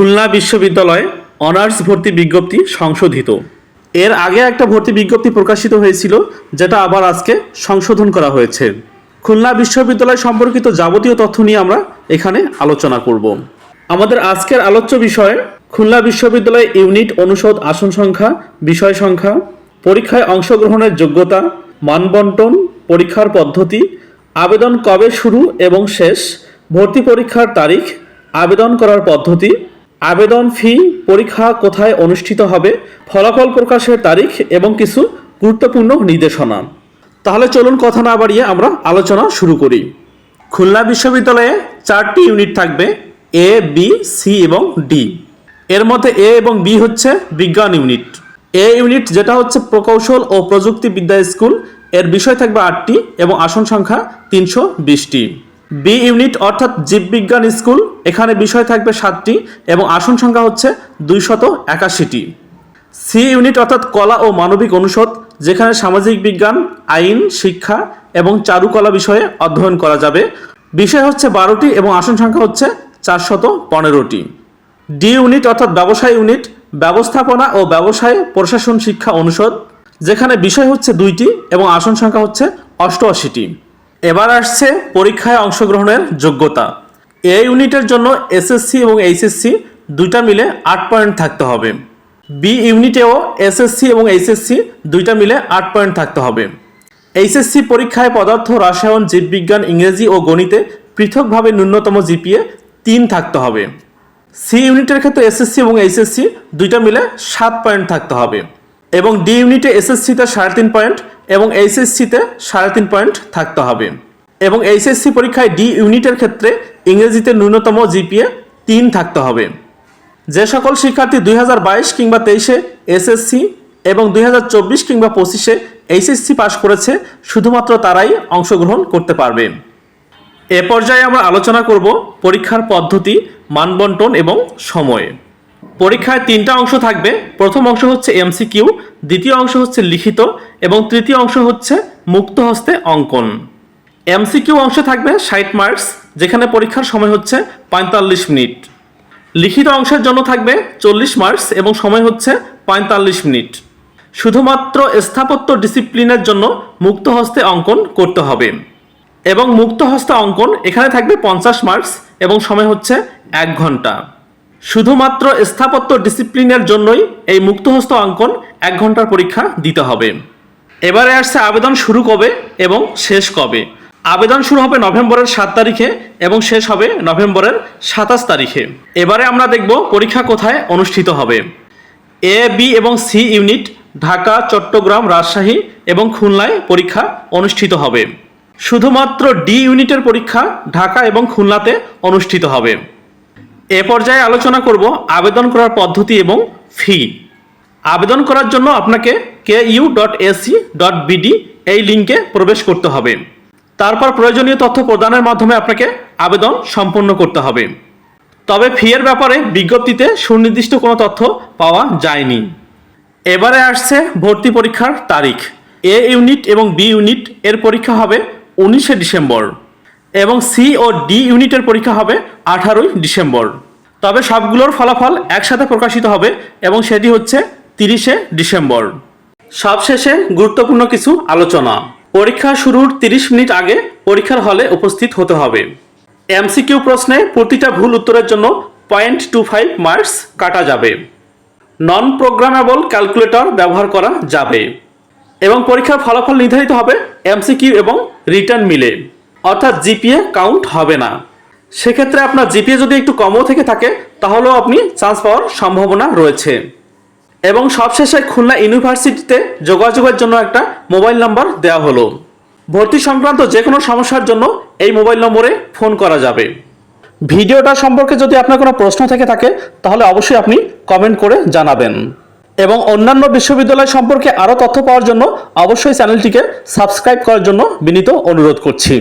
খুলনা বিশ্ববিদ্যালয়ে অনার্স ভর্তি বিজ্ঞপ্তি সংশোধিত। এর আগে একটা ভর্তি বিজ্ঞপ্তি প্রকাশিত হয়েছিল, যেটা আবার আজকে সংশোধন করা হয়েছে। খুলনা বিশ্ববিদ্যালয় সম্পর্কিত যাবতীয় তথ্য নিয়ে আমরা এখানে আলোচনা করব। আমাদের আজকের আলোচ্য বিষয়, খুলনা বিশ্ববিদ্যালয় ইউনিট অনুষদ আসন সংখ্যা, বিষয় সংখ্যা, পরীক্ষায় অংশগ্রহণের যোগ্যতা, মানবন্টন, পরীক্ষার পদ্ধতি, আবেদন কবে শুরু এবং শেষ, ভর্তি পরীক্ষার তারিখ, আবেদন করার পদ্ধতি আবেদন ফি পরীক্ষা কোথায় অনুষ্ঠিত হবে, ফলাফল প্রকাশের তারিখ এবং কিছু গুরুত্বপূর্ণ নির্দেশনা। তাহলে চলুন কথা না বাড়িয়ে আমরা আলোচনা শুরু করি। খুলনা বিশ্ববিদ্যালয়ে চারটি ইউনিট থাকবে, এ, বি, সি এবং ডি। এর মধ্যে এ এবং বি হচ্ছে বিজ্ঞান ইউনিট। এ ইউনিট যেটা হচ্ছে প্রকৌশল ও প্রযুক্তিবিদ্যা স্কুল, এর বিষয় থাকবে আটটি এবং আসন সংখ্যা তিনশো বিশটি। বি ইউনিট অর্থাৎ জীববিজ্ঞান স্কুল, এখানে বিষয় থাকবে সাতটি এবং আসন সংখ্যা হচ্ছে দুইশত একাশিটি। সি ইউনিট অর্থাৎ কলা ও মানবিক অনুষদ, যেখানে সামাজিক বিজ্ঞান, আইন, শিক্ষা এবং চারুকলা বিষয়ে অধ্যয়ন করা যাবে। বিষয় হচ্ছে বারোটি এবং আসন সংখ্যা হচ্ছে চারশত পনেরোটি। ডি ইউনিট অর্থাৎ ব্যবসায় ইউনিট, ব্যবস্থাপনা ও ব্যবসায় প্রশাসন শিক্ষা অনুষদ, যেখানে বিষয় হচ্ছে দুইটি এবং আসন সংখ্যা হচ্ছে অষ্টআশিটি। এবার আসছে পরীক্ষায় অংশগ্রহণের যোগ্যতা। এ ইউনিটের জন্য এসএসসি এবং এইচএসসি দুইটা মিলে আট পয়েন্ট থাকতে হবে। বি ইউনিটেও এসএসসি এবং এইচএসসি দুইটা মিলে আট পয়েন্ট থাকতে হবে। এইচএসসি পরীক্ষায় পদার্থ, রসায়ন, জীববিজ্ঞান, ইংরেজি ও গণিতে পৃথকভাবে ন্যূনতম জিপিএ তিন থাকতে হবে। সি ইউনিটের ক্ষেত্রে এসএসসি এবং এইচএসসি দুইটা মিলে সাত পয়েন্ট থাকতে হবে। এবং ডি ইউনিটে এসএসসিতে সাড়ে তিন পয়েন্ট এবং এইচএসসিতে সাড়ে তিন পয়েন্ট থাকতে হবে। এবং এইচএসসি পরীক্ষায় ডি ইউনিটের ক্ষেত্রে ইংরেজিতে ন্যূনতম জিপিএ তিন থাকতে হবে। যে সকল শিক্ষার্থী দুই হাজার বাইশ কিংবা তেইশে এসএসসি এবং দুই হাজার চব্বিশ কিংবা পঁচিশে এইচএসসি পাশ করেছে, শুধুমাত্র তারাই অংশগ্রহণ করতে পারবে। এ পর্যায়ে আমরা আলোচনা করব পরীক্ষার পদ্ধতি, মানবন্টন এবং সময়। পরীক্ষায় তিনটা অংশ থাকবে। প্রথম অংশ হচ্ছে এমসিকিউ দ্বিতীয় অংশ হচ্ছে লিখিত, এবং তৃতীয় অংশ হচ্ছে মুক্ত হস্তে অঙ্কন এমসিকিউ অংশে থাকবে ষাট মার্কস, যেখানে পরীক্ষার সময় হচ্ছে পঁয়তাল্লিশ মিনিট। লিখিত অংশের জন্য থাকবে চল্লিশ মার্কস, এবং সময় হচ্ছে পঁয়তাল্লিশ মিনিট। শুধুমাত্র স্থাপত্য ডিসিপ্লিনের জন্য মুক্ত হস্তে অঙ্কন করতে হবে। এবং মুক্ত হস্তে অঙ্কন এখানে থাকবে পঞ্চাশ মার্কস, এবং সময় হচ্ছে এক ঘণ্টা। শুধুমাত্র স্থাপত্য ডিসিপ্লিনের জন্যই এই মুক্তহস্ত অঙ্কন এক ঘণ্টার পরীক্ষা দিতে হবে। এবারে আসছে আবেদন শুরু কবে এবং শেষ কবে? আবেদন শুরু হবে নভেম্বরের সাত তারিখে এবং শেষ হবে নভেম্বরের সাতাশ তারিখে। এবারে আমরা দেখব পরীক্ষা কোথায় অনুষ্ঠিত হবে। এ, বি এবং সি ইউনিট ঢাকা, চট্টগ্রাম, রাজশাহী এবং খুলনায় পরীক্ষা অনুষ্ঠিত হবে। শুধুমাত্র ডি ইউনিটের পরীক্ষা ঢাকা এবং খুলনাতে অনুষ্ঠিত হবে। এ পর্যায়ে আলোচনা করব আবেদন করার পদ্ধতি এবং ফি। আবেদন করার জন্য আপনাকে K U dot AC dot BD এই লিঙ্কে প্রবেশ করতে হবে। তারপর প্রয়োজনীয় তথ্য প্রদানের মাধ্যমে আপনাকে আবেদন সম্পন্ন করতে হবে। তবে ফি এর ব্যাপারে বিজ্ঞপ্তিতে সুনির্দিষ্ট কোনো তথ্য পাওয়া যায়নি। এবারে আসছে ভর্তি পরীক্ষার তারিখ। এ ইউনিট এবং বি ইউনিট এর পরীক্ষা হবে উনিশে ডিসেম্বর। এবং সি ও ডি ইউনিটের পরীক্ষা হবে আঠারোই ডিসেম্বর। তবে সবগুলোর ফলাফল একসাথে প্রকাশিত হবে এবং সেটি হচ্ছে তিরিশে ডিসেম্বর। সবশেষে গুরুত্বপূর্ণ কিছু আলোচনা। পরীক্ষা শুরুর তিরিশ মিনিট আগে পরীক্ষার হলে উপস্থিত হতে হবে। এমসিকিউ প্রশ্নে প্রতিটা ভুল উত্তরের জন্য পয়েন্ট টু ফাইভ মার্কস কাটা যাবে। নন প্রোগ্রামেবল ক্যালকুলেটর ব্যবহার করা যাবে। এবং পরীক্ষার ফলাফল নির্ধারিত হবে এমসিকিউ এবং রিটার্ন মিলে। অর্থাৎ জিপিএ কাউন্ট হবে না। সেক্ষেত্রে আপনার জিপিএ যদি একটু কমও থেকে থাকে, তাহলেও আপনি চান্স পাওয়ার সম্ভাবনা রয়েছে। এবং সবশেষে খুলনা ইউনিভার্সিটিতে যোগাযোগের জন্য একটা মোবাইল নাম্বার দেওয়া হলো। ভর্তি সংক্রান্ত যে কোনো সমস্যার জন্য এই মোবাইল নম্বরে ফোন করা যাবে। ভিডিওটা সম্পর্কে যদি আপনার কোনো প্রশ্ন থেকে থাকে, তাহলে অবশ্যই আপনি কমেন্ট করে জানাবেন। এবং অন্যান্য বিশ্ববিদ্যালয় সম্পর্কে আরও তথ্য পাওয়ার জন্য অবশ্যই চ্যানেলটিকে সাবস্ক্রাইব করার জন্য বিনীত অনুরোধ করছি।